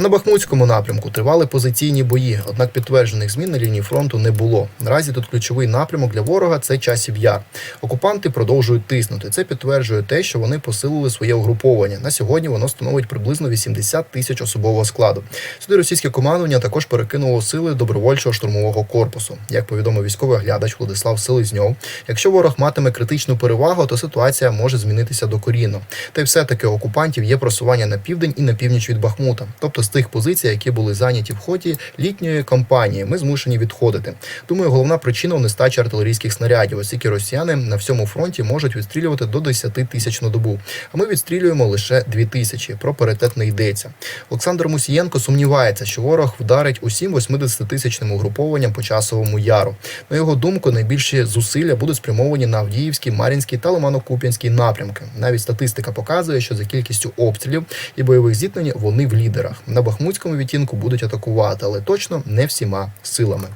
На Бахмутському напрямку тривали позиційні бої, однак підтверджених змін на лінії фронту не було. Наразі тут ключовий напрямок для ворога це часів яр. Окупанти продовжують тиснути. Це підтверджує те, що вони посилили своє угруповання. На сьогодні воно становить приблизно 80 тисяч особового складу. Сюди російське командування також перекинуло сили добровольчого штурмового корпусу. Як повідомив військовий оглядач Владислав Селезньов, якщо ворог матиме критичну перевагу, то ситуація може змінитися докорінно. Та й все-таки окупантів є просування на південь і на північ від Бахмута, тобто тих позицій, які були зайняті в ході літньої кампанії. Ми змушені відходити. Думаю, головна причина нестачі артилерійських снарядів, оскільки росіяни на всьому фронті можуть відстрілювати до 10 тисяч на добу. А ми відстрілюємо лише 2 тисячі. Про паритет не йдеться. Олександр Мусієнко сумнівається, що ворог вдарить усім 80-тисячним угрупованням по часовому яру. На його думку, найбільші зусилля будуть спрямовані на Авдіївський, Мар'їнський та Лимано-Куп'янський напрямки. Навіть статистика показує, що за кількістю обстрілів і бойових зіткнень вони в лідерах. На Бахмутському відтінку будуть атакувати, але точно не всіма силами.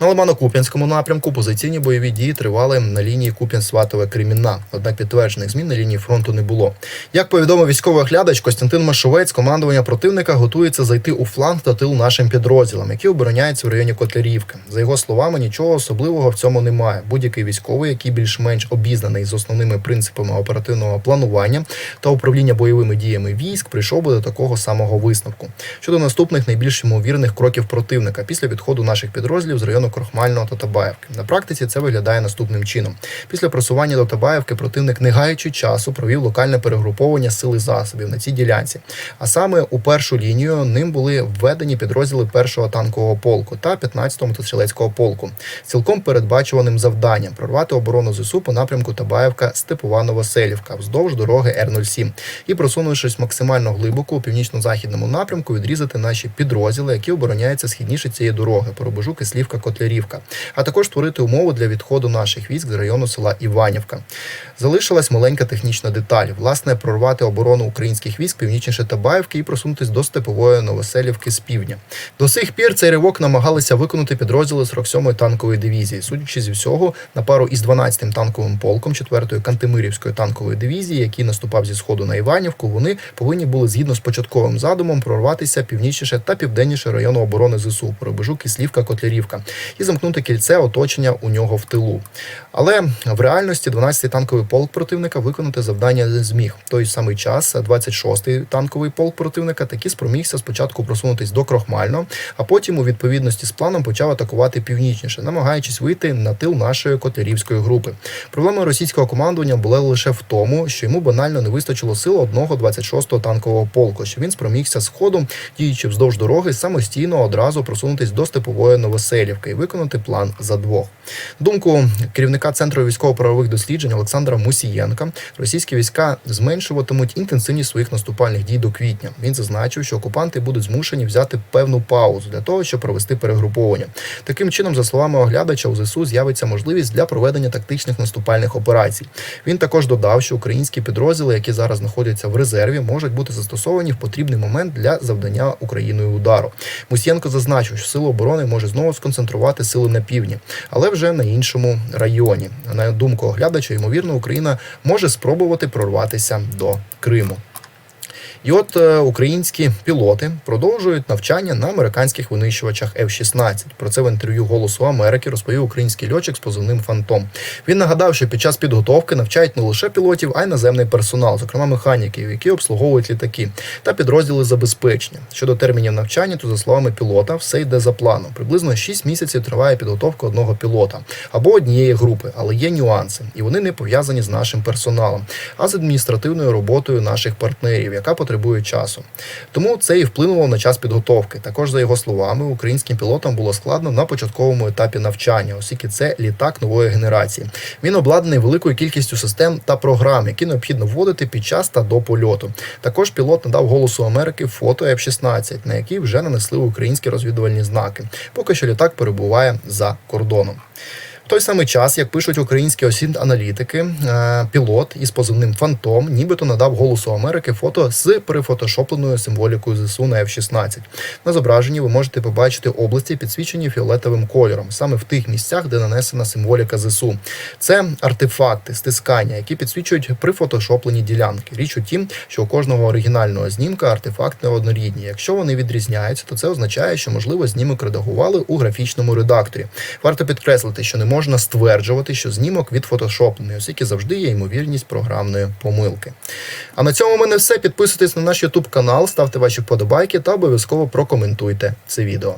На Лимано-Куп'янському напрямку позиційні бойові дії тривали на лінії Куп'ян-Сватове Кремінна. Однак підтверджених змін на лінії фронту не було. Як повідомив військовий оглядач Костянтин Машовець, командування противника готується зайти у фланг та тил нашим підрозділам, які обороняються в районі Котлярівки. За його словами, нічого особливого в цьому немає. Будь-який військовий, який більш-менш обізнаний з основними принципами оперативного планування та управління бойовими діями військ, прийшов би до такого самого висновку. Щодо наступних найбільш ймовірних кроків противника після відходу наших підрозділів з району Крохмального та Табаєвки. На практиці це виглядає наступним чином. Після просування до Табаєвки противник, не гаючи часу, провів локальне перегруповання сил і засобів на цій ділянці. А саме у першу лінію ним були введені підрозділи першого танкового полку та 15-го мотострілецького полку. Цілком передбачуваним завданням прорвати оборону ЗСУ по напрямку Табаєвка Степова Новоселівка вздовж дороги Р-07 і просунувшись максимально глибоко у північно-західному напрямку, відрізати наші підрозділи, які обороняються східніше цієї дороги по рубежу Кислівка Котлярівка, а також створити умови для відходу наших військ з району села Іванівка. Залишилась маленька технічна деталь: власне, прорвати оборону українських військ північніше Табаївки і просунутись до степової Новоселівки з півдня. До сих пір цей ривок намагалися виконати підрозділи 47-ї танкової дивізії. Судячи зі всього, на пару із 12-м танковим полком 4-ї Кантемирівської танкової дивізії, який наступав зі сходу на Іванівку, вони повинні були згідно з початковим задумом прорватися північніше та південніше району оборони ЗСУ по рубежу Котлярівка і замкнути кільце оточення у нього в тилу. Але в реальності 12-й танковий полк противника виконати завдання не зміг. Той самий час 26-й танковий полк противника таки спромігся спочатку просунутись до Крохмального, а потім, у відповідності з планом, почав атакувати північніше, намагаючись вийти на тил нашої котлярівської групи. Проблема російського командування була лише в тому, що йому банально не вистачило сил одного 26-го танкового полку, що він спромігся з ходу, діючи вздовж дороги, самостійно одразу просунутись до степової Новоселівки і виконати план за двох. Думку керівника центру військово-правових досліджень Олександра Мусієнка, російські війська зменшуватимуть інтенсивність своїх наступальних дій до квітня. Він зазначив, що окупанти будуть змушені взяти певну паузу для того, щоб провести перегруповання. Таким чином, за словами оглядача, у ЗСУ з'явиться можливість для проведення тактичних наступальних операцій. Він також додав, що українські підрозділи, які зараз знаходяться в резерві, можуть бути застосовані в потрібний момент для завдання Україною удару. Мусієнко зазначив, що сили оборони може знову сконцентрувати сили на півдні, але вже на іншому районі. На думку оглядача, ймовірно, Україна може спробувати прорватися до Криму. І от е, українські пілоти продовжують навчання на американських винищувачах F-16. Про це в інтерв'ю Голосу Америки розповів український льотчик з позивним Фантом. Він нагадав, що під час підготовки навчають не лише пілотів, а й наземний персонал, зокрема механіків, які обслуговують літаки та підрозділи забезпечення. Щодо термінів навчання, то за словами пілота, все йде за планом. Приблизно 6 місяців триває підготовка одного пілота або однієї групи, але є нюанси, і вони не пов'язані з нашим персоналом, а з адміністративною роботою наших партнерів, яка потребує часу. Тому це і вплинуло на час підготовки. Також, за його словами, українським пілотам було складно на початковому етапі навчання, оскільки це літак нової генерації. Він обладнаний великою кількістю систем та програм, які необхідно вводити під час та до польоту. Також пілот надав голосу Америки фото F-16, на якій вже нанесли українські розвідувальні знаки. Поки що літак перебуває за кордоном. Той самий час, як пишуть українські осінт-аналітики, е, пілот із позивним Фантом нібито надав голосу Америки фото з перефотошопленою символікою ЗСУ на F-16. На зображенні ви можете побачити області, підсвічені фіолетовим кольором, саме в тих місцях, де нанесена символіка ЗСУ. Це артефакти, стискання, які підсвічують прифотошоплені ділянки. Річ у тім, що у кожного оригінального знімка артефакти однорідні. Якщо вони відрізняються, то це означає, що можливо знімок редагували у графічному редакторі. Варто підкреслити, що не можна стверджувати, що знімок від відфотошоплений, оскільки завжди є ймовірність програмної помилки. А на цьому в мене все. Підписуйтесь на наш YouTube канал, ставте ваші вподобайки та обов'язково прокоментуйте це відео.